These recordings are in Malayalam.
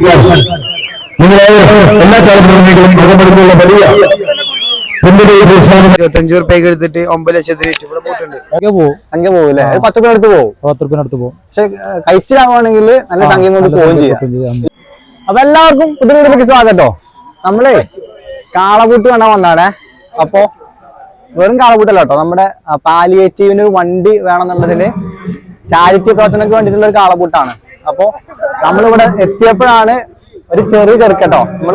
നിങ്ങളെ എല്ലാ കാലങ്ങളിലും മുഖമെടുത്തുള്ള വലിയ ഇരുപത്തഞ്ചു റുപ്യക്ക് എടുത്തിട്ട് ഒമ്പത് ലക്ഷത്തിന് അങ്ങനെ പോകൂല്ലേ അത് പത്ത് റുപ്യ അടുത്ത് പോകും പത്ത് റുപ്യ അടുത്ത് പോകും പക്ഷെ കഴിച്ചിലാവുകയാണെങ്കിൽ നല്ല സംഖ്യ കൊണ്ട് പോവുകയും ചെയ്യാം. അപ്പൊ എല്ലാവർക്കും പുതിയ സ്വാഗതം നമ്മളെ കാളപൂട്ട് കാണാൻ വന്നാണേ അപ്പോ വെറും കാളപൂട്ടല്ല കേട്ടോ. നമ്മുടെ പാലിയേറ്റീവിന് വണ്ടി വണ്ടി വേണമെന്നുള്ളതിന് ചാരിറ്റി പ്രവർത്തനക്ക് വേണ്ടിയിട്ടുള്ള ഒരു കാളപൂട്ടാണ് അപ്പോ നമ്മളിവിടെ എത്തിയപ്പോഴാണ് ഒരു ചെറിയ ചെറുക്കട്ടോ. നമ്മൾ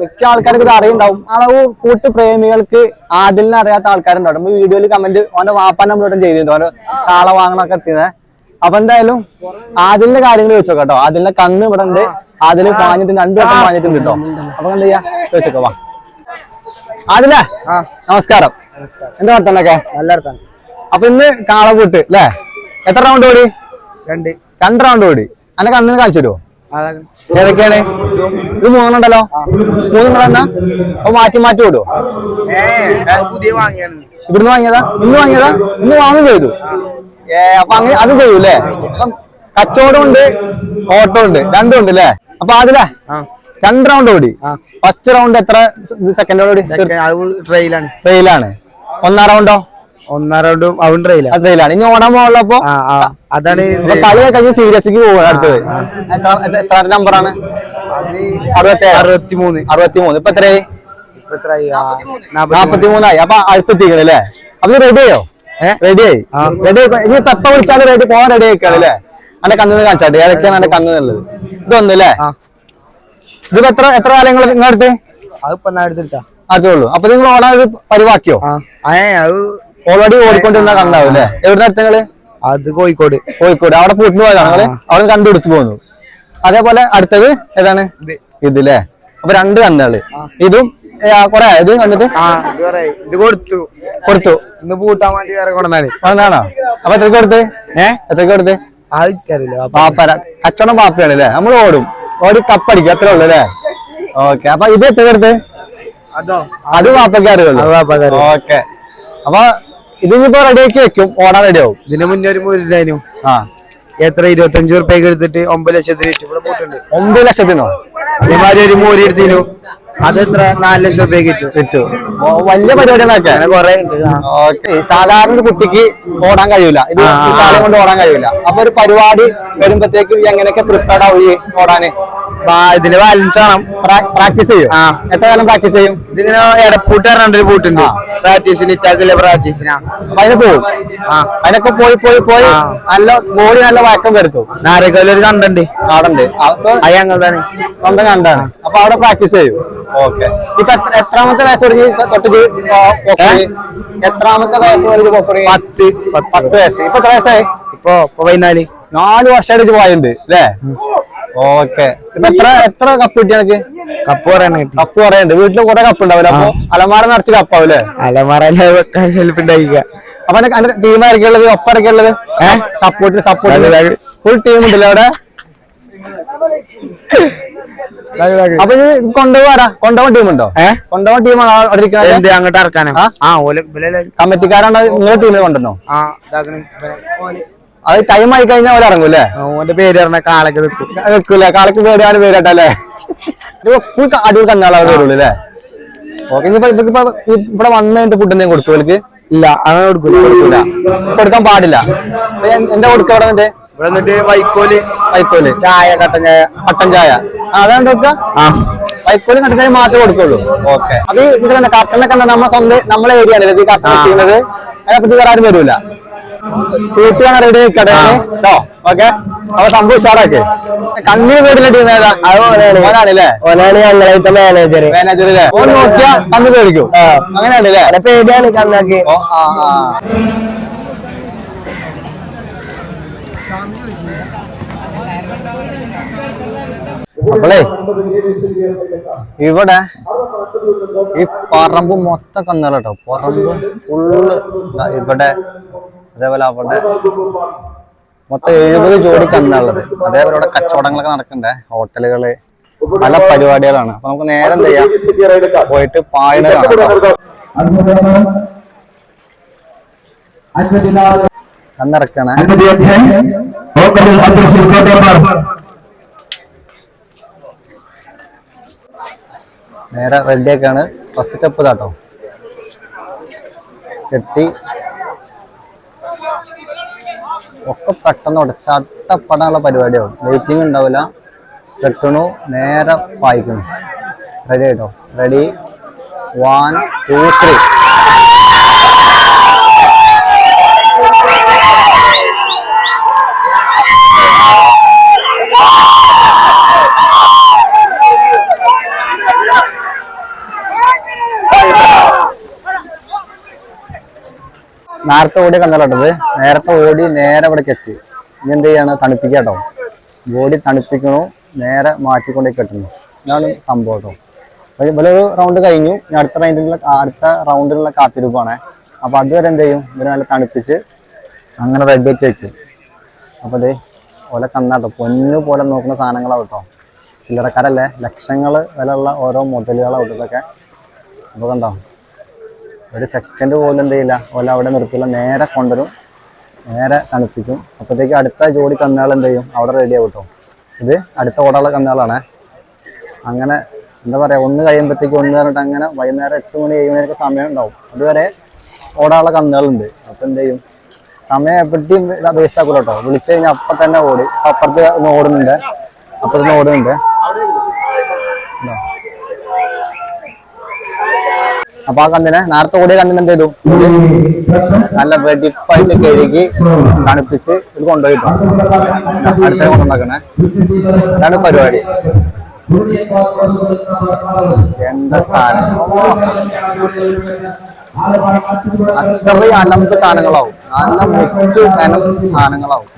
മിക്ക ആൾക്കാർക്ക് ഇത് അറിയുണ്ടാവും. അളവ് കൂട്ട് പ്രേമികൾക്ക് ആദിലിനെ അറിയാത്ത ആൾക്കാരുണ്ടാവും. നമ്മൾ വീഡിയോയിൽ കമന്റ് ഓന്റെ വാപ്പാൻ നമ്മളോട്ടും ചെയ്തിരുന്നു. ഓരോ കാള വാങ്ങണൊക്കെ എത്തിയത്. അപ്പൊ എന്തായാലും ആദിലിന്റെ കാര്യങ്ങൾ ചോദിച്ചോ കേട്ടോ ആദിലിന്റെ കണ്ണ് ഇവിടെ ഉണ്ട്. ആദ്യം പാഞ്ഞിട്ടുണ്ട് രണ്ടു വട്ടം പാഞ്ഞിട്ടുണ്ട് കേട്ടോ. അപ്പൊ എന്താ ചെയ്യാ? ചോദിച്ചോക്കോ വാ. ആദിലേ നമസ്കാരം. എന്താ വർത്തനൊക്കെ? നല്ല അർത്ഥം അപ്പൊ ഇന്ന് കാളപൂട്ട് അല്ലേ എത്ര റൗണ്ട് ഓടി? രണ്ട്. രണ്ട് റൗണ്ട് ഓടി. അന്നെ കണ്ണിന് കാണിച്ചു തരുമോ ഏതൊക്കെയാണ്? ഇത് മൂന്നെണ്ണുണ്ടല്ലോ? മൂന്നുണ്ടെന്നാ അപ്പൊ മാറ്റി മാറ്റി വിടുവോ ഇവിടുന്ന് വാങ്ങിയതാ? ഇന്ന് വാങ്ങിയതാ? ഇന്ന് വാങ്ങും ചെയ്തു. ഏ അപ്പൊ അങ്ങനെ അത് ചെയ്യൂലേ അപ്പം കച്ചവടം ഉണ്ട് ഓട്ടോ ഉണ്ട് രണ്ടും ഉണ്ട് അല്ലേ അപ്പൊ അതിലേ രണ്ട് റൗണ്ട് ഓടി. ഫസ്റ്റ് റൗണ്ട് എത്ര? സെക്കൻഡ് ഓടി? ട്രെയിലാണ് ട്രെയിലാണ് ഒന്നാം റൗണ്ടോ ഒന്നാം റൗണ്ടും അവൻ ട്രെയിലാ ട്രെയിലാണ് ഇനി ഓടാൻ പോകുള്ളപ്പോ അതാണ് കളി കഴിഞ്ഞ് സീരിയസ് പോവാണ് അടുത്തത്. എത്ര നമ്പറാണ് അറുപത്തി അറുപത്തി മൂന്ന് അറുപത്തി മൂന്ന് ഇപ്പൊ എത്രയായി? ഇപ്പൊ എത്രയായി? ആ, നാപ്പത്തി മൂന്നായി അപ്പൊ അടുത്തെത്തിക്കണം അല്ലേ? അപ്പൊ റെഡി ആയോ? റെഡി ആയി? റെഡി ആയി. ഇനി ഇപ്പൊ എപ്പ വിളിച്ചാലും റെഡി പോവാൻ റെഡി ആയിക്കാണ് അല്ലേ? അന്റെ കണ്ണിന് കാണിച്ചാട്ടെ. ഏതൊക്കെയാണ് എന്റെ കണ്ണിനുള്ളത് ഇതൊന്നും അല്ലേ. ഇതിപ്പോ എത്ര എത്ര കാലങ്ങൾ നിങ്ങളടുത്ത് ഉള്ളൂ. അപ്പൊ നിങ്ങൾ ഓടാൻ പരിവാക്കിയോ? അത് ഓൾറെഡി ഓടിക്കൊണ്ടിരുന്ന കണ്ടാവും അല്ലേ എവിടെ അടുത്ത് നിങ്ങൾ? അത് കോഴിക്കോട്. കോഴിക്കോട്. അവിടെ പൂട്ടിന് പോയതാണ് നിങ്ങൾ അവിടെ കണ്ടുപിടിച്ചു പോന്നു. അതേപോലെ അടുത്തത് ഏതാണ്? ഇതില്ലേ? അപ്പൊ രണ്ട് കന്നുകൾ ഇതും കൊറേ ഇത് കണ്ടിട്ട് ഇത് കൊടുത്തു. കൊടുത്തു. ഇന്ന് പൂട്ടാൻ വേണ്ടി വേറെ കൊണ്ടാണ് അപ്പൊ എത്ര കൊടുത്ത്? ഏ? എത്രക്ക് കൊടുത്ത്? ആൾക്കാരില്ല പാപ്പര കച്ചവടം പാപ്പയാണ് അല്ലേ? നമ്മൾ ഓടും. ഓടി കപ്പടിക്കും. അത്രേ ഉള്ളു അല്ലേ? ഓക്കെ. അപ്പൊ ഇത് എത്ര കൊടുത്ത്? അതോ? പാപ്പക്കാരുള്ളൂ. ഓക്കെ. അപ്പൊ ഇത് റെഡി റെഡിയാക്കി വെക്കും. ഓടാൻ റെഡി ആവും. ഇതിന് മുന്നേ ഒരു മൂരിണ്ടായിരുന്നു ആ. എത്ര? ഇരുപത്തഞ്ചു റുപ്യക്ക് എടുത്തിട്ട് ഒമ്പത് ലക്ഷത്തിന് വിറ്റ് ഇവിടെ പോയിട്ടുണ്ട്. ഒമ്പത് ലക്ഷത്തിനോ? അതേമാതിരി ഒരു മൂരി എടുത്തിനു. അത് എത്ര നാല് ലക്ഷം രൂപയ്ക്ക് വിറ്റു വിറ്റു വലിയ പരിപാടികളൊക്കെ. കുറെ ഓക്കെ. സാധാരണ ഒരു കുട്ടിക്ക് ഓടാൻ കഴിയൂല. ഇത് കാലം കൊണ്ട് ഓടാൻ കഴിയൂല. അപ്പൊ ഒരു പരിപാടി വരുമ്പത്തേക്ക് എങ്ങനെയൊക്കെ പ്രിപ്പയർഡ് ആവുക ഓടാന്? ഇതിന്റെ ബാലൻസ് ആണ് പ്രാക്ടീസ് ചെയ്യും? എത്ര കാലം പ്രാക്ടീസ് ചെയ്യും? ഇതിങ്ങനെ ഇടപ്പൂട്ട് പറഞ്ഞൊരു പൂട്ടുണ്ട് പ്രാക്ടീസിന് ഇറ്റാക്കില്ല പ്രാക്ടീസിനാ അതിന് പോവും. അതിനൊക്കെ പോയി പോയി പോയി നല്ല ബോഡി നല്ല വഴക്കം വരുത്തും. നാരക്കല്ലൊരു കണ്ടുണ്ട്. കണ്ടുണ്ട് ഉണ്ട് അപ്പൊ അത് തന്നെ സ്വന്തം കണ്ടാണ്. അപ്പൊ അവിടെ പ്രാക്ടീസ് ചെയ്യും. ഓക്കെ. ഇപ്പൊ എത്ര- എത്രാമത്തെ വയസ്സ് തുടങ്ങി? തൊട്ട് എത്രാമത്തെ വയസ്സ് വരെ പോക്കറി പത്ത് പത്ത്. വയസ്സ് ഇപ്പൊ എത്ര വയസ്സായി ഇപ്പൊ പതിനാല്. നാല് വർഷമായിട്ട് പോയുണ്ട് അല്ലേ ഓക്കെ. ഇപ്പൊ എത്ര എത്ര കപ്പ് കിട്ടി എനിക്ക് കപ്പ് കിട്ടി. കപ്പ് പറയുന്നുണ്ട് വീട്ടിൽ കുറെ കപ്പ് ഉണ്ടാവില്ല? അപ്പൊ അലമാര നിറച്ച് കപ്പാവില്ലേ അലമാറ വെക്കാൻ ഹെൽപ്പ് ഉണ്ടായിക്ക അപ്പൊ ടീം ആയിരിക്കും ഉള്ളത്? ഒപ്പാരൊക്കെ ഉള്ളത്? സപ്പോർട്ട് സപ്പോർട്ട് ഫുൾ ടീം ഉണ്ടല്ലോ അവിടെ? അപ്പൊ ഇത് കൊണ്ടുപോകാരാ കൊണ്ടുപോകാൻ ടീമുണ്ടോ ഏഹ് കൊണ്ടുപോകാൻ ടീമാണ് അവിടെ ഇരിക്കുന്നത് എന്ത് അങ്ങോട്ട് ഇറക്കാനോ? ആ? ഓല കമ്മിറ്റിക്കാരാണ്? നിങ്ങളുടെ ടീമിൽ കൊണ്ടുവന്നോ? ആ അത് ടൈം ആയി കഴിഞ്ഞാൽ അവരെ ഇറങ്ങും അല്ലേ ഓന്റെ പേര് പറഞ്ഞ കാളക്ക് നിൽക്കും നിൽക്കൂല കാളക്ക് പേടിയാണ് പേരട്ടല്ലേ ഫുൾ അടിപൊളി അവർ വരുള്ളൂ അല്ലേ ഓക്കെ ഇനിയിപ്പോ ഇപ്പൊ ഇവിടെ വന്നു കഴിഞ്ഞിട്ട് ഫുഡ് എന്തെങ്കിലും കൊടുക്കും ഇല്ല അങ്ങനെ കൊടുക്കൂല. കൊടുക്കാൻ പാടില്ല. എന്റെ കൊടുക്കുക അവിടെ ഇവിടെ എന്നിട്ട് വൈക്കോൽ. വൈക്കോൽ. ചായ കട്ടൻ ചായ കട്ടൻ ചായ. അതാണ് വെക്കുക ആ വൈക്കോൽ കട്ടൻ ചായ മാത്രമേ കൊടുക്കുള്ളൂ. ഓക്കെ. അത് ഈ ഇതിലെന്താ കട്ടനൊക്കെ നമ്മൾ സ്വന്തം നമ്മളെ ഏരിയ ആണ് ഇത് കട്ടൻ ചെയ്യുന്നത് അതിനെപ്പറ്റി വേറെ ആരും വരൂല. കൂട്ടിയാണ് റെഡി കടയാണ് കേട്ടോ ഓക്കെ. അപ്പൊ സംഭവം ഉഷാറാക്കി. കണ്ണീർ വീട്ടിലെ ടീം ഏതാ ഓനാണല്ലേ ഓനാണ് ഞങ്ങളായിട്ട് മാനേജർ മാനേജർ അല്ലേ ഓൻ നോക്കിയാ കണ്ണു പേടിക്കും അങ്ങനെയാണല്ലേ? പേടിയാണ് കണ്ണാക്കി ഓ ആ ആ അപ്പളേ ഇവിടെ ഈ പറമ്പ് മൊത്തം കന്നുകൾ കേട്ടോ പറമ്പ് ഫുള്ള് ഇവിടെ അതേപോലെ അവിടെ മൊത്തം എഴുപത് ജോഡി കന്നുള്ളത് അതേപോലെ ഇവിടെ കച്ചവടങ്ങളൊക്കെ നടക്കണ്ടേ? ഹോട്ടലുകൾ പല പരിപാടികളാണ്. അപ്പൊ നമുക്ക് നേരെ എന്ത് ചെയ്യാം? പോയിട്ട് പായണ കാണാം കോട്ടയിൽ അധ്യക്ഷൻ കോട്ടയമാർ നേരെ റെഡിയൊക്കെയാണ് ഫസ്റ്റ് സ്റ്റെപ്പ് ഇതാട്ടോ. കെട്ടി. ഒക്കെ പെട്ടെന്ന് ഉടച്ച ഉടച്ചട്ടപ്പെടാനുള്ള പരിപാടിയാവും. വെയിറ്റിംഗ് ഉണ്ടാവില്ല. കെട്ടണു. നേരെ വായിക്കുന്നു റെഡി ആയിട്ടോ? റെഡി വൺ ടു ത്രീ നേരത്തെ ഓടി കണ്ടത് നേരത്തെ ഓടി നേരെ ഇവിടേക്ക് എത്തി. ഇനി എന്ത് ചെയ്യാണ്? തണുപ്പിക്കാട്ടോ ബോഡി തണുപ്പിക്കണോ നേരെ മാറ്റിക്കൊണ്ടേ കെട്ടുന്നു ഇതാണ് സംഭവം കേട്ടോ. അപ്പൊ ഇവിടെ ഒരു റൗണ്ട് കഴിഞ്ഞു. ഇനി അടുത്ത റൈൻഡിലുള്ള അടുത്ത റൗണ്ടിലുള്ള കാത്തിരിപ്പാണ് അപ്പൊ അതുവരെ എന്ത് ചെയ്യും? ഇവർ നല്ല തണുപ്പിച്ച് അങ്ങനെ റെഡി ഒക്കെ വെക്കും. അപ്പൊ അതെ ഓല കന്നാട്ടോ പൊന്നു പോലെ നോക്കുന്ന സാധനങ്ങളാവും കേട്ടോ. ചില്ലറക്കാരല്ലേ? ലക്ഷങ്ങൾ വിലയുള്ള ഓരോ മുതലുകളാവും ഇതൊക്കെ. അപ്പൊ കണ്ടോ? ഒരു സെക്കൻഡ് പോലും എന്ത് ചെയ്യില്ല. ഓല അവിടെ നിർത്തില്ല. നേരെ കൊണ്ടുവരും. നേരെ തണുപ്പിക്കും. അപ്പോഴത്തേക്ക് അടുത്ത ജോഡി കന്നുകൾ എന്ത് ചെയ്യും? അവിടെ റെഡി ആവും കേട്ടോ ഇത് അടുത്ത ഓടാനുള്ള കന്നുകളാണ്. അങ്ങനെ എന്താ പറയുക ഒന്ന് കഴിയുമ്പോഴത്തേക്ക് ഒന്ന് പറഞ്ഞിട്ട് അങ്ങനെ വൈകുന്നേരം എട്ട് മണി ഏഴ് മണിയൊക്കെ സമയം ഉണ്ടാവും. അതുവരെ ഓടാനുള്ള കന്നുകളുണ്ട്. അപ്പം എന്ത് ചെയ്യും? സമയം എപ്പോഴും വേസ്റ്റ് ആക്കൂല കേട്ടോ വിളിച്ചു കഴിഞ്ഞാൽ അപ്പം തന്നെ ഓടി. അപ്പുറത്ത് ഒന്ന് ഓടുന്നുണ്ട്. അപ്പുറത്ത് ഓടുന്നുണ്ട് ഇതാ. അപ്പൊ ആ കന്നിനെ നേരത്തെ ഓടിയ കന്നിന് എന്ത് ചെയ്തു? നല്ല വെടിപ്പായിട്ട് കഴുകി തണുപ്പിച്ച് ഇത് കൊണ്ടുപോയിട്ടു. അടുത്ത കൊണ്ടുണ്ടാക്കണേ ഇതാണ് പരിപാടി. എന്താ സാധനം? അത്രയും അലമ്പ് സാധനങ്ങളാവും. നല്ല മുറ്റു കനം സാധനങ്ങളാവും.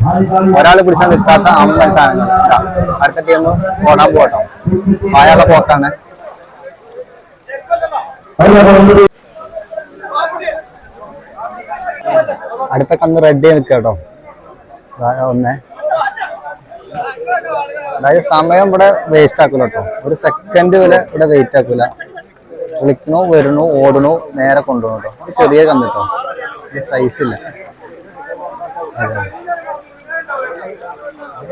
ഒരാൾ പിടിച്ചാൽ നിൽക്കാത്ത അമ്പൻ സാധനങ്ങൾ. അടുത്ത ടീം ഓടാൻ പോട്ടോ അയാളെ പോക്കാണ് അടുത്ത കന്ന് റെഡി നിൽക്കുക കേട്ടോ. ഒന്നേ അതായത് സമയം ഇവിടെ വേസ്റ്റ് ആക്കൂല കേട്ടോ. ഒരു സെക്കൻഡ് വരെ ഇവിടെ വെയിറ്റ് ആക്കൂല. വിളിക്കണു വരണു ഓടണു നേരെ കൊണ്ടുപോകും കേട്ടോ. ചെറിയ കന്ന് കേട്ടോ. സൈസ് ഇല്ല.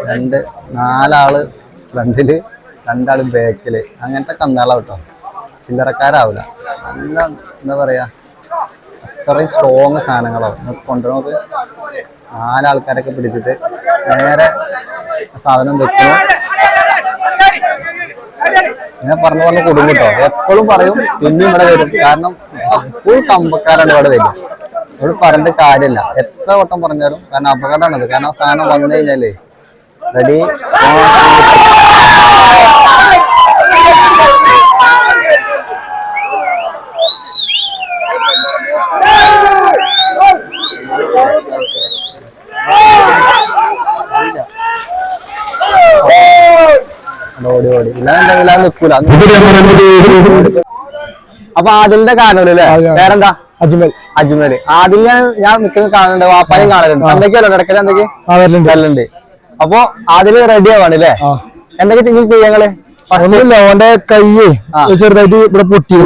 രണ്ട് നാലാൾ ഫ്രണ്ടിൽ രണ്ടാൾ ബാക്കിൽ അങ്ങനത്തെ കന്നാളാ കേട്ടോ. ചില്ലറക്കാരാവില്ല. നല്ല എന്താ പറയാ അത്രയും സ്ട്രോങ് സാധനങ്ങളാവും നമുക്ക് കൊണ്ടുപോകുന്നത് നാലാൾക്കാരൊക്കെ പിടിച്ചിട്ട് നേരെ സാധനം വെക്കുന്നു. ഇങ്ങനെ പറഞ്ഞു പറഞ്ഞ കുടുംബട്ടോ എപ്പോഴും പറയും പിന്നെ ഇവിടെ വരും. കാരണം ഫുൾ കമ്പക്കാരാണ് ഇവിടെ വരും ഇവിടെ പറഞ്ഞിട്ട് കാര്യമില്ല. എത്ര വട്ടം പറഞ്ഞാലും കാരണം അപകടമാണത്. കാരണം സാധനം വന്നു കഴിഞ്ഞാലേ റെഡി ഓടി ഓടി. അത് നിൽക്കൂല. അപ്പൊ ആദിലിന്റെ കാരണമല്ലേ വേറെന്താ? അജ്മൽ. അജ്മൽ ആദിൽ ഞാൻ മിക്കതും കാണുന്നുണ്ട് വാപ്പാനും കാണലുണ്ട്. ചന്തക്കല്ലോ ഇടയ്ക്കൽ എന്തൊക്കെ? വരലുണ്ട്. അപ്പൊ ആദിൽ റെഡി ആവാണ് അല്ലേ എന്തൊക്കെ ചെയ്യും ചെയ്യങ്ങൾ ഫസ്റ്റ് ഒന്നുമില്ല ഓന്റെ കൈ ചെറുതായിട്ട് ഇവിടെ പൊട്ടി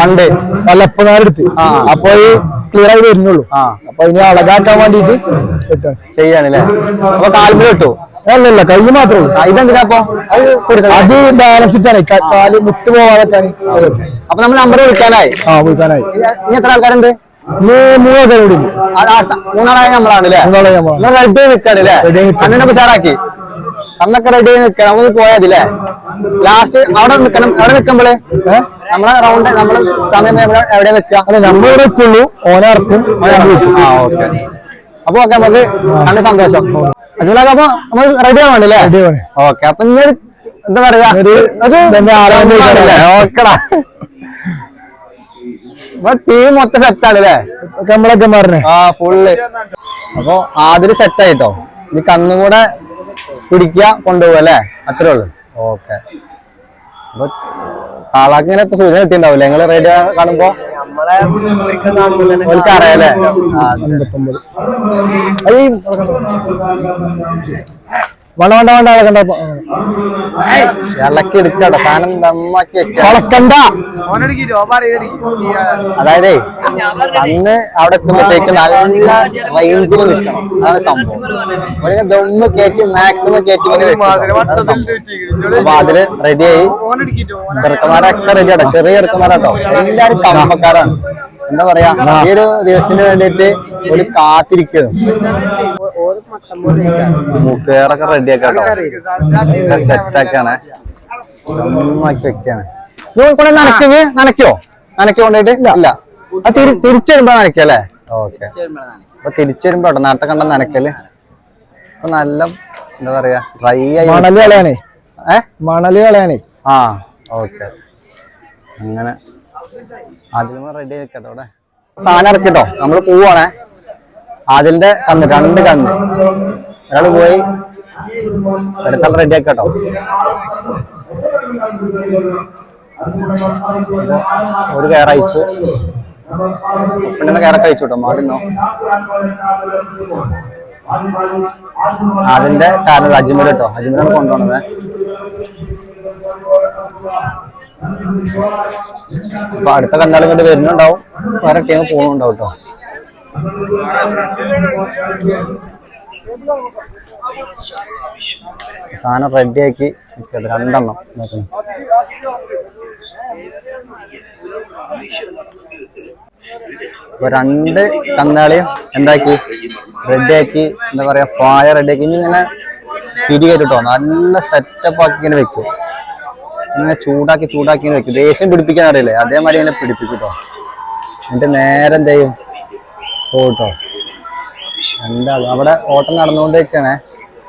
പണ്ട്. നല്ല എപ്പനാരെടുത്ത്. അപ്പൊ ഈ ക്ലിയർ ആയി വരുന്നുള്ളൂ. അപ്പൊ ഇനി അളകാക്കാൻ വേണ്ടിട്ട് ഇട്ടാണ് ചെയ്യാണല്ലേ അപ്പൊ കാൽമിൽ ഇട്ടു അല്ലല്ല കൈ മാത്രമേ ഉള്ളൂ. ഇതെന്തിനാപ്പോ ഇതെന്തിനാ അത് കൊടുത്തത് അത് ബാലൻസ് ഇട്ടാണ്. കാൽ മുട്ട് പോവാതൊക്കെയാണ് അപ്പൊ നമ്മൾ നമ്പർ വിളിക്കാനായി? ആ വിളിക്കാനായി. ഇനി എത്ര ആൾക്കാരുണ്ട്? ഇനി മൂന്ന് പേര് കൂടി മൂന്നാളായ നമ്മളാണ് അല്ലേ മൂന്നാളെ നമ്മളാണ്. റെഡി നിൽക്കാണ് അല്ലേ Ready ആയി നിക്കാണ്. ഉഷാറാക്കി അന്നൊക്കെ റെഡി നിൽക്കണം നമുക്ക് പോയതില്ലേ ലാസ്റ്റ് അവിടെ നിൽക്കണം അവിടെ നിൽക്കുമ്പോൾ നമ്മളെ റൗണ്ട് നമ്മൾ സമയം എവിടെ- നിൽക്കുക നമ്മളിവിടെ നിൽക്കുള്ളൂ ഓനെ ഇറക്കും. ആ ഓക്കെ. അപ്പൊ ഓക്കെ നമുക്ക് നല്ല സന്തോഷം. അപ്പൊ നമ്മൾ റെഡി. ഓക്കെ അപ്പൊ ഇന്നൊരു എന്താ പറയാ ഓക്കെടാ ടീം മൊത്തം സെറ്റ് അല്ലേ? നമ്മളൊക്കെ ആ ഫുള്ള് അപ്പൊ ആദ്യം സെറ്റ് ആയിട്ടോ? ഇനി കന്നും കൂടെ പിടിക്കുക കൊണ്ടുപോകും അല്ലേ? അത്രേ ഉള്ളു. ഓക്കെ അപ്പൊ കാളാക്ക് ഇങ്ങനെ സൂചന കിട്ടിണ്ടാവില്ലേ ഞങ്ങൾ റെഡി കാണുമ്പോ? നമ്മളെ ഒരിക്കൽ കാണുമ്പോൾ തന്നെ ഓൽക്ക് അറിയാലേ ആ, അമ്പത്തൊമ്പത് വേണ്ട വേണ്ട വേണ്ട ഇളക്കണ്ട ഇളക്കി എടുക്കട്ടോ സാധനം ദമ്മാക്കി വെക്കാം ഇളക്കണ്ട അതായത് അന്ന് അവിടെ എത്തുമ്പോഴത്തേക്ക് നല്ല റേഞ്ചിൽ നിൽക്കണം. അതാണ് സംഭവം. ഒരു ദമ്മ് കയറ്റി മാക്സിമം കയറ്റി. അപ്പൊ അതിൽ റെഡിയായി ചെറുക്കന്മാരൊക്കെ റെഡിയാട്ടോ ചെറിയ ചെറുക്കന്മാരാട്ടോ. എല്ലാരും കമ്പക്കാരാണ് എന്താ പറയാ ഈ ഒരു ദിവസത്തിന് വേണ്ടിയിട്ട് ഒരു കാത്തിരിക്കുന്നു മൂക്കേറൊക്കെ റെഡി ആക്കാട്ടോ സെറ്റ് ആക്കാണ്. ദമ്മാക്കി വെക്കാണ്. കൊണ്ടേ നനയ്ക്ക് നനയ്ക്കോ നനയ്ക്ക് കൊണ്ടുപോയിട്ട്? ഇല്ല അത് തിരിച്ചു വരുമ്പോ നനയ്ക്കല്ലേ ഓക്കെ. അപ്പൊ തിരിച്ചു വരുമ്പോ നേരത്തെ കണ്ട നനക്കൽ അപ്പൊ നല്ല എന്താ പറയാ ഡ്രൈ ആയി മണൽ കളയാനേ. ഏ? മണൽ കളയാനേ. ആ ഓക്കെ. അങ്ങനെ. റെഡി സാധനം ഇറക്കിട്ടോ? നമ്മൾ പോവാണേ. അതിന്റെ കന്ന് രണ്ട് കന്ന് ഒരാൾ പോയി. എടുത്താൽ റെഡി ആക്കട്ടോ ഒരു കയർ അയച്ചു. പിന്നെ കയറൊക്കെ അയച്ചു കേട്ടോ മാടുന്നോ അതിന്റെ കാരണം അജ്മൽ കേട്ടോ. അജ്മലാണ് കൊണ്ടുപോണത്. അപ്പൊ അടുത്ത കന്നാളും ഇങ്ങോട്ട് വരുന്നുണ്ടാവും. വേറെ ടീം പോകുന്നുണ്ടാവും കേട്ടോ സാധനം റെഡിയാക്കി രണ്ടെണ്ണം. അപ്പൊ രണ്ട് കന്നാളിയും എന്താക്കി? റെഡിയാക്കി എന്താ പറയാ പായ റെഡിയാക്കി ഇനി ഇങ്ങനെ പിരി കേട്ടോ നല്ല സെറ്റപ്പ് ആക്കി ഇങ്ങനെ വെക്കും. ഇങ്ങനെ ചൂടാക്കി ചൂടാക്കി ഇങ്ങനെ വെക്കും. ദേഷ്യം പിടിപ്പിക്കാൻ അറിയില്ലേ? അതേമാതിരി ഇങ്ങനെ പിടിപ്പിക്കും കേട്ടോ എന്നിട്ട് നേരെ എന്ത് ചെയ്യും? പോട്ടോ എന്താ അവിടെ ഓട്ടം നടന്നുകൊണ്ടിരിക്കണേ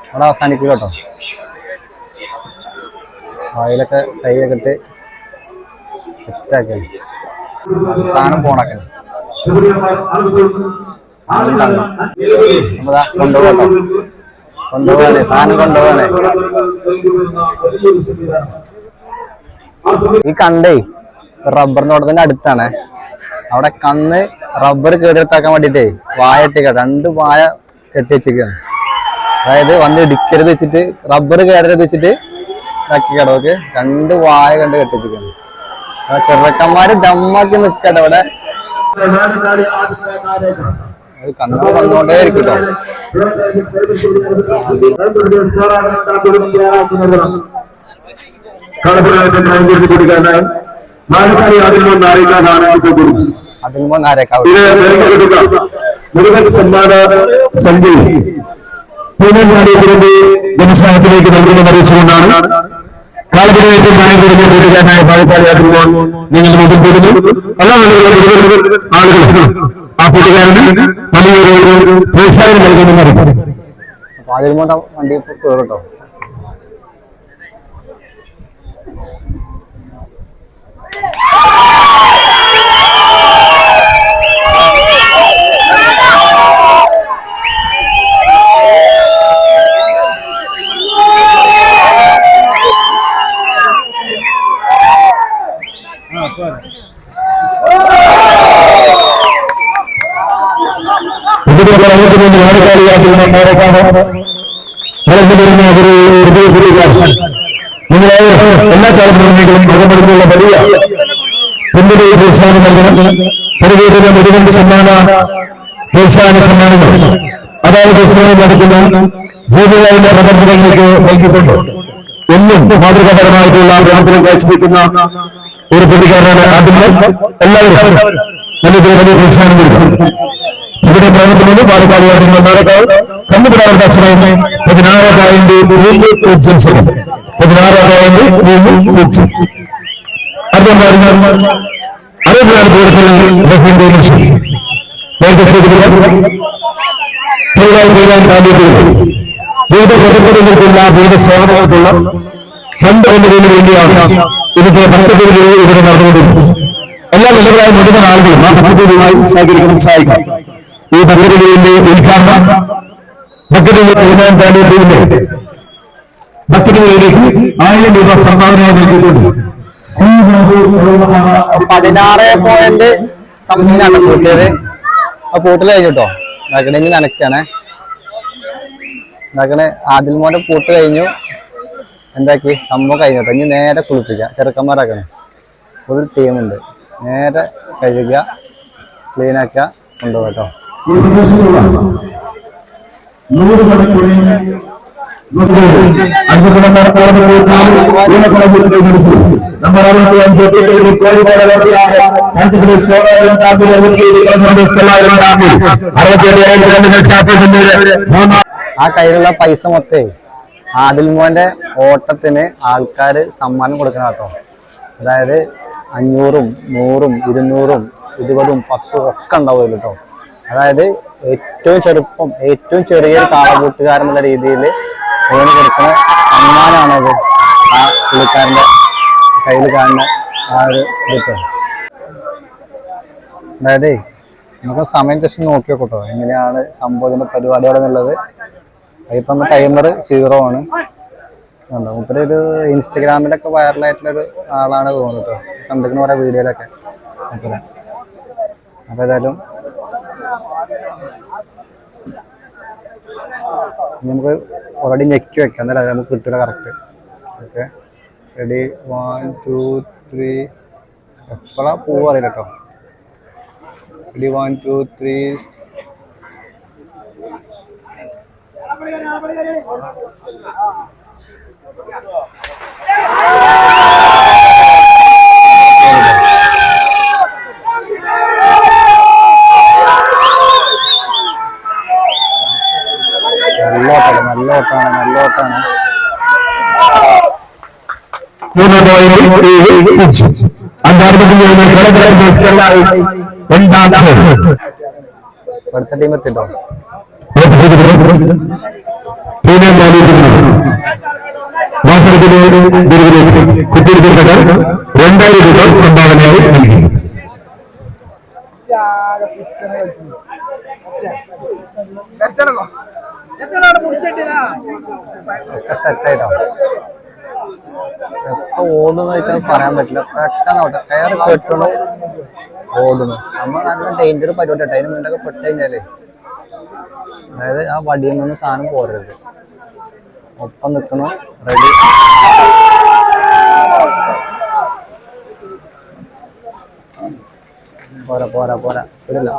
അവിടെ അവസാനിക്കും കേട്ടോ വായിലൊക്കെ കൈയൊക്കെ ഇട്ട് സെറ്റാക്കി സാധനം പോണാക്കണം കൊണ്ടുപോകട്ടോ കൊണ്ടുപോകാനേ സാധനം കൊണ്ടുപോകാനേ ഈ കണ്ടേ റബ്ബർ തോട്ടത്തിന്റെ അടുത്താണ്. അവിടെ കന്ന് റബ്ബർ കേടെടുത്താക്കാൻ വേണ്ടിട്ടേ വായ ഇട്ടേക്ക രണ്ട് വായ കെട്ടി വെച്ചേക്കാണ് അതായത് വന്ന് ഇടിക്കരുത് വെച്ചിട്ട് റബ്ബർ കേടരുത് വെച്ചിട്ട് ഇതാക്കി കിടവക്ക് രണ്ട് വായ കണ്ട് കെട്ടി വെച്ചേക്കാണ് ചെറുക്കന്മാര് ദമ്മാക്കി നിക്കട്ടെ ഇവിടെ. അത് കന്നു വന്നോണ്ടേ ഇരിക്കും കേട്ടോ കടപ്പുറത്തിന് കൊടുക്കാനായി നാലുകാരി അതിൽ നിന്ന് അറിയിക്കാനാണ് ഇത് നൽകപ്പെടുക മുരുകൻ സമ്മാന സംഖ്യ പൂനന്മാരിയുടെ ജനസ്ഥാനത്തിലേക്ക് നൽകുന്ന അറിയിച്ചുകൊണ്ടാണ് കാലപുരത്തിൽ കൂട്ടുകാരനായ പാലക്കാട് നിങ്ങൾ മുമ്പിൽ കൂടുന്നു എല്ലാ ആളുകളും ആളുകൾ ആ കൂട്ടുകാരന് വലിയൊരു പ്രോത്സാഹനം നൽകുമെന്ന് അറിയിക്കും അപ്പൊ അതിൽ നിന്ന് വണ്ടി കേട്ടോ. നേരക്കാണ് വളർന്നു ഒരു കൂട്ടുകാരൻ നിങ്ങളെ എല്ലാ കാലങ്ങളിലും അകപ്പെടുത്തിയുള്ള വലിയ പിന്തുണ പ്രോത്സാഹനം നൽകണം പരിവേദന മുഴുവൻ സമ്മാന പ്രോത്സാഹന സമ്മാനങ്ങൾ അതായത് പ്രോത്സാഹനം നടക്കുന്ന ജീവിതത്തിന്റെ പ്രവർത്തനങ്ങൾക്ക് നൽകിക്കൊണ്ട് എന്നും മാതൃകാപരമായിട്ടുള്ള പ്രവർത്തനം കാഴ്ചവെക്കുന്ന ഒരു പ്രതികാരമാണ് ആദ്യം എല്ലാവരും നമുക്ക് വലിയ പ്രോത്സാഹനം കൊടുക്കണം ഇവിടെ പ്രവർത്തനം പാലക്കാട് നടക്കാവ് സമയം പതിനാറ് പോയിന്റ് മൂന്ന് പൂജ്യം സെക്കൻഡ്. പതിനാറ് പോയിന്റ് മൂന്ന് പൂജ്യം. അദ്ദേഹം പറഞ്ഞ അറുപത്തിനാല് ദൂരത്തിൽ റഫീന്റെ ലക്ഷ്യം വിവിധ പ്രവർത്തനങ്ങൾക്കുള്ള വിവിധ സേവനങ്ങൾക്കുള്ള ഫണ്ട് എന്നതിന് വേണ്ടിയാണ് ഇതിന്റെ പദ്ധതികൾ ഇവിടെ നടന്നുകൊണ്ടിരിക്കുന്നത്. എല്ലാ നിലവിലായ മുഴുവൻ ആളുകളും ആ പദ്ധതിയുമായി സഹകരിക്കണം സഹായിക്കാം ഈ പദ്ധതികളുടെ ഉദ്ഘാടനം തൊഴിലാളി താല്പര്യത്തിന്റെ പദ്ധതികളിലേക്ക് ആയിരം രൂപ സംഭാവന നൽകിയിട്ടുണ്ട്. പതിനാറ് പോയിന്റ് സംതിങ് ആണ് കൂട്ടിയത്. ആ കൂട്ടൽ കഴിഞ്ഞിട്ടോ? കേട്ടോ നനയ്ക്കാണേ നഗണ് ആദിൽ മോന്റെ പൂട്ട് കഴിഞ്ഞു. എന്താക്കി? സംഭവം കഴിഞ്ഞിട്ടോ ഇനി നേരെ കുളിപ്പിക്കുക. ചെറുക്കന്മാരാക്കണേ. ഒരു ടീമുണ്ട് നേരെ കഴുകുക ക്ലീൻ ആക്കുക ആ കയ്യിലുള്ള പൈസ മൊത്തേ ആദിൽ മോന്റെ ഓട്ടത്തിന് ആൾക്കാര് സമ്മാനം കൊടുക്കണം കേട്ടോ. അതായത് അഞ്ഞൂറും നൂറും ഇരുന്നൂറും ഇരുപതും പത്തും ഒക്കെ ഉണ്ടാവുമല്ലോ കേട്ടോ. അതായത് ഏറ്റവും ചെറുപ്പം ഏറ്റവും ചെറിയൊരു കാളകൂട്ടുകാരൻ എന്നുള്ള രീതിയിൽ ഓന് കൊടുക്കുന്ന സമ്മാനമാണത് ആ പുള്ളിക്കാരന്റെ കയ്യിൽ കാണുന്ന ആ ഒരു ഇതിട്ടോ അതായത് നമുക്ക് സമയം ജസ്റ്റ് നോക്കി നോക്കട്ടോ എങ്ങനെയാണ് സംഭവത്തിന്റെ പരിപാടികൾ എന്നുള്ളത് നമ്മുടെ ടൈമർ സീറോ ആണ്. മൂപ്പര് ഒരു ഇൻസ്റ്റഗ്രാമിലൊക്കെ വൈറലായിട്ടുള്ളൊരു ആളാണ് തോന്നുന്നു കേട്ടോ കണ്ടിരിക്കുന്ന കുറേ വീഡിയോയിലൊക്കെ. മൂപ്പര്. അപ്പൊ ഏതായാലും നമുക്ക് ഓൾറെഡി ഞെക്കി വെക്കാം. എന്നാലും നമുക്ക് കിട്ടില്ല correct okay ready one two three എപ്പോഴാ പൂവ് അറിയില്ല കേട്ടോ റെഡി വൺ ടു ത്രീ നല്ല അന്താർട്ടിക് നല്ലോട്ടാണ് നല്ലോട്ടാണ്. അടുത്ത ടീം എത്തിട്ടോ? കുത്തിരിക്കുന്നവർ രണ്ടായിരം രൂപ സംഭാവനയായി നൽകി ഒക്കെ സെറ്റായിട്ടോ എപ്പോ ഓടുന്നു വെച്ചാൽ പറയാൻ പറ്റില്ല. പെട്ടെന്ന് ഓട്ടെ കയറി പെട്ടണു ഓടുന്നു. നമ്മൾ നല്ല ഡേഞ്ചർ പരിപാടി അതിന് മുന്നൊക്കെ പെട്ട് അതായത് ആ വടിയിൽ നിന്ന് സാധനം പോരരുത്. ഒപ്പം നിൽക്കണു റെഡി പോരാ പോരാ പോരാ. സ്പീഡില്ല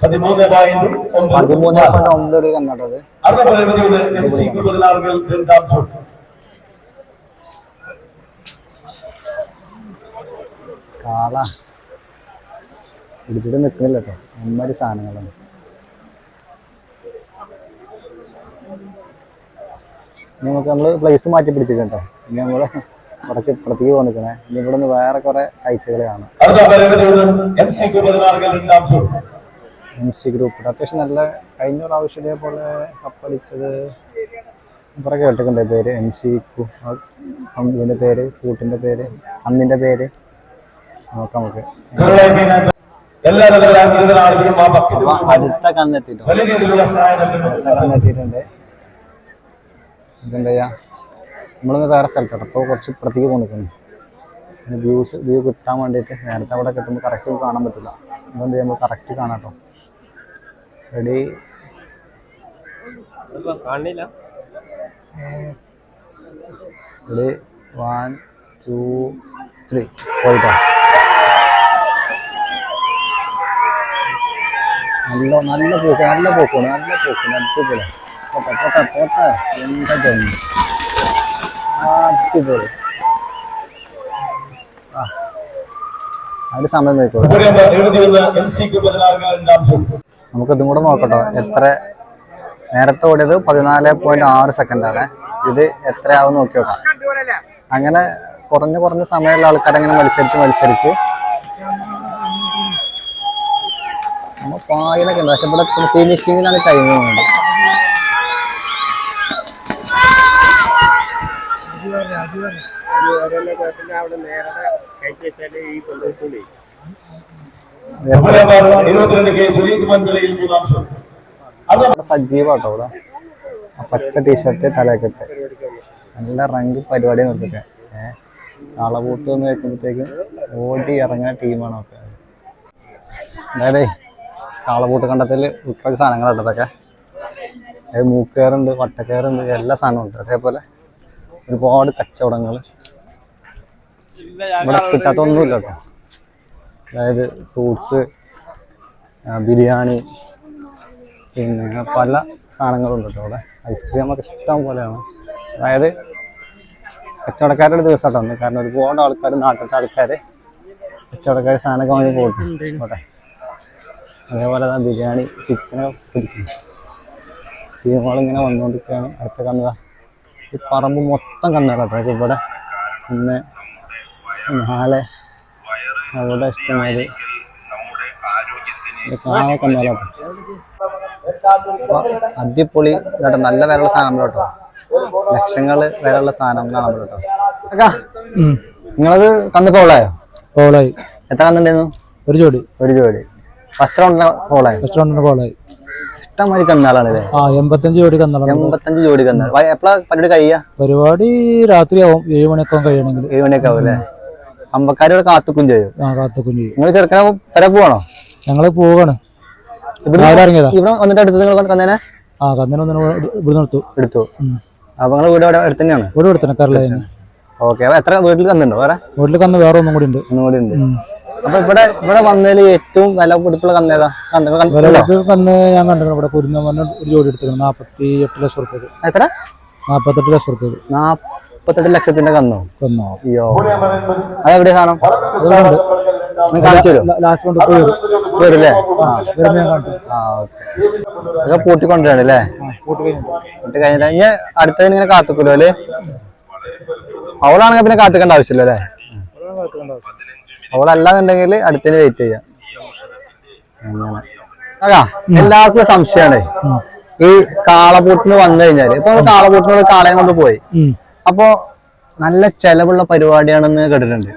പതിമൂന്ന് പോയിന്റ് ഒമ്പത് കന്നട്ടത് രണ്ടാം ഷോട്ട് കാള. പിടിച്ചിട്ട് നിൽക്കുന്നില്ല കേട്ടോ അമ്മൊരു സാധനങ്ങളാണ്. ഇനി നമുക്ക് നമ്മൾ പ്ലേസ് മാറ്റി പിടിച്ചിട്ടോ ഇനി നമ്മൾ കുറച്ച് പ്രത്യേക വന്നിക്കണേ ഇനി ഇവിടെ നിന്ന് വേറെ കുറെ കാഴ്ചകൾ കാണാം. എം സി ഗ്രൂപ്പ് അത്യാവശ്യം നല്ല കഴിഞ്ഞ പ്രാവശ്യം ഇതേപോലെ കപ്പടിച്ചത് കുറെ കേട്ടിട്ടുണ്ട് പേര്. എം സി ഇതിന്റെ പേര് കൂട്ടിന്റെ പേര് അന്നിന്റെ പേര്. നോക്കാം നമുക്ക്. അടുത്ത അപ്പൊ അടുത്ത കന്നെത്തിട്ടോ അടുത്ത എന്താ ചെയ്യാ? നമ്മളിന്ന് വേറെ സ്ഥലത്താണ് അപ്പോൾ കുറച്ച് ഇപ്പുറത്തേക്ക് പോയി നിൽക്കുന്നു വ്യൂസ് വ്യൂ കിട്ടാൻ വേണ്ടിയിട്ട് നേരത്തെ അവിടെ കിട്ടുമ്പോൾ കറക്റ്റ് കാണാൻ പറ്റില്ല. എന്ത് ചെയ്യുമ്പോൾ കറക്റ്റ് കാണാം കേട്ടോ ready ready one two three പോയിട്ടോ. നല്ല നല്ല പോക്ക് നല്ല പോക്കാണ് നല്ല പോക്ക്. അടിപൊളി പോട്ടെ പോട്ടെ പോട്ടെ. എന്താ തോന്നി അടിപൊളി ആ അതിന് സമയം നോക്കോളൂ എഴുപത്തിയൊന്ന് എം സിക്ക് പതിനാറുകൾ രണ്ടാം ഷോട്ട് നമുക്ക് കൂടെ നോക്കട്ടോ. എത്ര നേരത്തെ ഓടിയത്? പതിനാല് പോയിന്റ് ആറ് സെക്കൻഡാണ് ഇത് എത്രയാവും നോക്കി നോക്കാം. അങ്ങനെ കുറഞ്ഞ കുറഞ്ഞ സമയമുള്ള ആൾക്കാർ അങ്ങനെ മത്സരിച്ച് മത്സരിച്ച് നമ്മൾ പായനൊക്കെ ഉണ്ട്. പക്ഷെ ഇവിടെ ഫിനിഷിങ്ങിനാണ് ടൈം വേണ്ടത് എഴുപത്തിരണ്ട് കെ സുലീഖ് മൻവിലയിൽ മൂന്നാം ഷോട്ട് ഇവിടെ സജീവാട്ടോ ഇവിടെ പച്ച ടീഷർട്ട് തലക്കെട്ട് നല്ല റങ്ക് പരിപാടി നിർത്തിട്ടെ ഏഹ് കാളപൂട്ട് എന്ന് വെക്കുമ്പോഴത്തേക്കും ഓടി ഇറങ്ങുന്ന ടീമാണ് ഒക്കെ. അതായത് കാളപൂട്ട് കണ്ടത്തിൽ ഉൾപ്പെട്ട സാധനങ്ങളുണ്ട് അതൊക്കെ അതായത് മൂക്കേറുണ്ട് വട്ടക്കേറുണ്ട് എല്ലാ സാധനവും ഉണ്ട്. അതേപോലെ ഒരുപാട് കച്ചവടങ്ങൾ ഇവിടെ കിട്ടാത്തൊന്നുമില്ല കേട്ടോ അതായത് ഫ്രൂട്ട്സ് ബിരിയാണി പിന്നെ പല സാധനങ്ങളുണ്ട് കേട്ടോ അവിടെ. ഐസ്ക്രീം ഒക്കെ ഇഷ്ടം പോലെയാണ്. അതായത് കച്ചവടക്കാരുടെ ദിവസം കേട്ടോ അന്ന്. കാരണം ഒരുപാട് ആൾക്കാർ നാട്ടിലത്തെ ആൾക്കാർ കച്ചവടക്കാർ സാധനമൊക്കെ വാങ്ങി പോകും അതേപോലെ ബിരിയാണി ചിക്കനൊക്കെ പിടിക്കും ടീമുകളിങ്ങനെ വന്നുകൊണ്ടിരിക്കുകയാണ്. അടുത്ത കന്നത ഈ പറമ്പ് മൊത്തം കന്നുകൾ കേട്ടോ. ഇവിടെ ഒന്ന് നാല് അവിടെ ഇഷ്ടമായത് കാണാൻ കന്നുകളാട്ടോ അപ്പൊ അടിപൊളി കേട്ടോ നല്ല വിലയുള്ള സാധനം കേട്ടോ. ലക്ഷങ്ങൾ വിലയുള്ള നമ്മൾ കേട്ടോ. അക്കാ നിങ്ങളത് കന്ന് കോളായോ കോളായി എത്ര കന്നുണ്ടായിരുന്നു ഒരു ജോഡി. ഒരു ജോഡി. ഫസ്റ്റ് റൗണ്ടിന് കോളായി ഫസ്റ്റ് റൗണ്ടിന് കോളായി ഇഷ്ടംമാതിരി കന്നാളാണ് ഇത്. ആ എൺപത്തഞ്ച് ജോഡി കന്നാളാണ്. എൺപത്തഞ്ച് ജോഡി കന്നാൾ. എപ്പോഴാ പരിപാടി കഴിയാ? പരിപാടി രാത്രിയാവും ഏഴ് മണിയൊക്കെ കഴിയണമെങ്കിൽ. ഏഴ് മണിയൊക്കെ ആവും അല്ലേ? അമ്പക്കാരോട് ഇവിടെ കാത്തുക്കും ചെയ്യും. ആ കാത്തുക്കും ചെയ്യും. നിങ്ങൾ ചെറുക്കനെ വരെ പോവാണോ? ഞങ്ങൾ പോവാണ്. ഇവിടെ ഇവിടെ വന്നിട്ട് അടുത്ത് നിങ്ങൾ കന്നേനെ? ആ കന്നേനെ ഒന്ന് ഇവിടെ എടുത്തു. എടുത്തു. അപ്പൊ നിങ്ങൾ വീട് അവിടെ അടുത്ത് തന്നെയാണ്? ഇവിടെ എടുത്തന്നെ കരളതിന് ഓക്കെ. അപ്പൊ എത്ര വീട്ടിൽ കന്നുണ്ടോ? വേറെ? വീട്ടിൽ കന്ന് വേറെ ഒന്നും കൂടി ഉണ്ട്. ഒന്നുകൂടി ഉണ്ട്. ഉം. അപ്പൊ ഇവിടെ ഇവിടെ വന്നതിൽ ഏറ്റവും വില കൊടുപ്പുള്ള കന്ന് ഞാൻ കണ്ടിട്ടുണ്ട്. ഇവിടെ ഒരു ജോഡി എടുത്തിരുന്നു നാപ്പത്തി എട്ട് ലക്ഷം റുപ്യ എത്ര? നാപ്പത്തെട്ട് ലക്ഷം റുപ്യ നാപ്പത്തെട്ട് ലക്ഷത്തിന്റെ കന്നോ? കന്നോ. അയ്യോ. അതെവിടെ സാധനം? പൂട്ടിക്കൊണ്ടിരണല്ലേ കാണിച്ചു വരും അതൊക്കെ പൂട്ടിക്കൊണ്ടുവരാണ് അല്ലേ? പൂട്ടി കഴിഞ്ഞിട്ട് ഇനി അടുത്തതിന് ഇങ്ങനെ കാത്തുക്കൂലോ അല്ലേ? അവളാണെങ്കിൽ പിന്നെ കാത്തിക്കേണ്ട ആവശ്യമില്ല അല്ലേ അവളല്ലാന്നുണ്ടെങ്കിൽ അടുത്തതിന് വെയിറ്റ് ചെയ്യാം. അങ്ങനെ അതാ എല്ലാവർക്കും സംശയമാണ്. ഈ കാളപൂട്ടിന് വന്നു കഴിഞ്ഞാൽ ഇപ്പൊ കാളപൂട്ടിനോട് കാളയും കൊണ്ട് പോയി. അപ്പൊ നല്ല ചെലവുള്ള പരിപാടിയാണെന്ന് കേട്ടിട്ടുണ്ട്.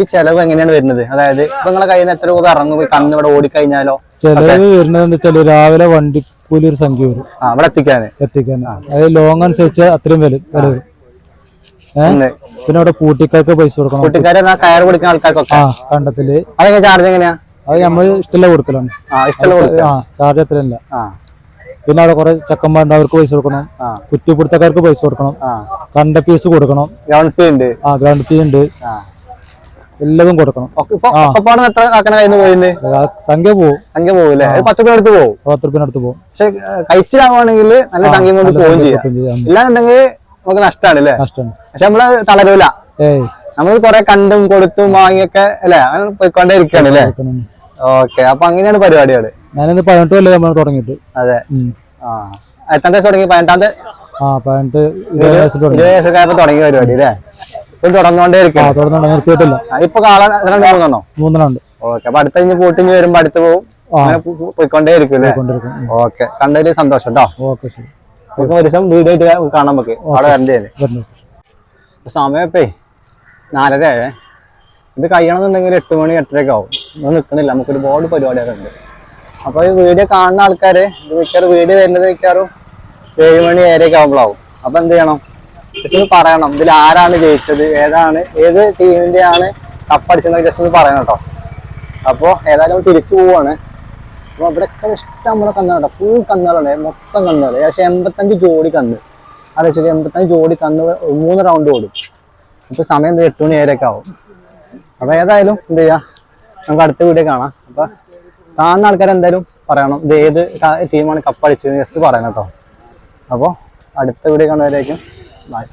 ഈ ചെലവ് എങ്ങനെയാണ് വരുന്നത്? അതായത് ഇപ്പൊ നിങ്ങളെ കയ്യിൽ നിന്ന് എത്ര രൂപ ഇറങ്ങും കന്ന് ഇവിടെ ഓടിക്കഴിഞ്ഞാലോ? ചെലവ് വരുന്നത് വെച്ചാൽ രാവിലെ വണ്ടിക്കൂലി ഒരു സംഖ്യ വരും. ആ ഇവിടെ എത്തിക്കാന്. എത്തിക്കാൻ അതായത് ലോങ് അനുസരിച്ച് അത്രയും വില വരും പിന്നെ അവിടെ കൂട്ടിക്കാർക്ക് പൈസ കൊടുക്കണം. കുട്ടിക്കാരെ കുടിക്കുന്ന കൊടുക്കുന്ന ആൾക്കാർക്കൊക്കെ? കണ്ടത്തിൽ. അതെങ്ങനെ ചാർജ് എങ്ങനെയാ? അത് നമ്മൾ ഇഷ്ടമുള്ള കൊടുക്കലാണ്. ആ ചാർജ് അത്രയല്ല. പിന്നെ അവിടെ കുറെ ചക്കന്മാരുണ്ട് അവർക്ക് പൈസ കൊടുക്കണം. കുറ്റിപ്പിടുത്തക്കാർക്ക് പൈസ കൊടുക്കണം. കണ്ട പീസ് കൊടുക്കണം. ഗ്രൗണ്ട് ഫീ ഉണ്ട്. ആ ഗ്രൗണ്ട് ഫീ ഉണ്ട്. എല്ലതും കൊടുക്കണം. സംഖ്യ പോവും. സംഖ്യ ഒരു പത്ത് രൂപ പത്ത് അടുത്ത് പോവും. പക്ഷെ കഴിച്ചിലാവുകയാണെങ്കിൽ നല്ല സംഖ്യ കൊണ്ട് പോവുകയും ചെയ്യാം. ഇല്ലാന്നുണ്ടെങ്കിൽ നമുക്ക് നഷ്ടമാണ് അല്ലേ പക്ഷെ നമ്മൾ തളരൂല. നമ്മൾ നമ്മൾ കുറെ കണ്ടും കൊടുത്തും വാങ്ങിയൊക്കെ അല്ലേ അങ്ങനെ പോയിക്കൊണ്ടേ ഇരിക്കാണ് അല്ലേ. ഓക്കെ. അപ്പൊ അങ്ങനെയാണ് പരിപാടികൾ. ഞാനിന്ന് പതിനെട്ട് കൊല്ലം നമ്മൾ തുടങ്ങിയിട്ട്. അതെ. ആ. എത്താം ദിവസം തുടങ്ങി? പതിനെട്ടാം വയസ്സൊക്കെ തുടങ്ങിയ പരിപാടി അല്ലേ ഇപ്പൊ തുടർന്നുകൊണ്ടേ ഇരിക്കും ഇപ്പൊ കാളൻ മൂന്നെണ്ണോ? മൂന്നെണ്ണുണ്ട് ഓക്കെ. അപ്പൊ അടുത്ത കഴിഞ്ഞ് പൂട്ടിഞ്ഞ് ഇനി വരുമ്പോ അടുത്ത് പോകും പോയിക്കൊണ്ടേ ഇരിക്കും ഓക്കെ. കണ്ടതിൽ സന്തോഷം കേട്ടോ ഓക്കെ ശരി. നമുക്ക് ഒരു ദിവസം വീഡിയോ ആയിട്ട് കാണാൻ നമുക്ക്. അവിടെ വരണ്ടേ? സമയപ്പേ നാലര ആയേ. ഇത് കഴിയണമെന്നുണ്ടെങ്കിൽ എട്ട് മണി എട്ടരയൊക്കെ ആവും. ഇത് നിൽക്കണില്ല നമുക്ക് ഒരുപാട് പരിപാടിയൊക്കെ ഉണ്ട്. അപ്പോൾ ഈ വീഡിയോ കാണുന്ന ആൾക്കാർ ഇത് മിക്കവാറും വീഡിയോ വരുന്നത് മിക്കവാറും ഏഴ് മണി ഏഴരയൊക്കെ ആകുമ്പോഴാവും അപ്പോൾ എന്ത് ചെയ്യണം? ജസ്റ്റ് ഒന്ന് പറയണം. ഇതിൽ ആരാണ് ജയിച്ചത്? ഏതാണ്? ഏത് ടീമിന്റെ ആണ് കപ്പടിച്ചതെന്നൊക്കെ ജസ്റ്റ് ഒന്ന് പറയണം കേട്ടോ. അപ്പോൾ ഏതായാലും തിരിച്ചു പോവാണ്. അപ്പോൾ ഇവിടെയൊക്കെ ഇഷ്ടം പോലെ കന്നുകളുണ്ട് ഫുൾ കന്നുകളുണ്ട് മൊത്തം കന്നുകൾ ഏകദേശം എൺപത്തഞ്ച് ജോഡി കന്ന്. ആലോചിച്ചു എൺപത്തഞ്ച് ജോഡി കന്ന് മൂന്ന് റൗണ്ട് ഓടും. അപ്പൊ സമയം എന്താ? എട്ട് മണി ഏഴരൊക്കെ ആവും. അപ്പൊ ഏതായാലും എന്ത് ചെയ്യാ? നമുക്ക് അടുത്ത വീഡിയോ കാണാം. അപ്പൊ കാണുന്ന ആൾക്കാർ എന്തായാലും പറയണം. ഇത് ഏത് ടീമാണ് കപ്പടിച്ചത്? ജസ്റ്റ് പറയണം കേട്ടോ അപ്പോൾ അടുത്ത വീഡിയോ കാണുന്നവരേക്കും ബൈ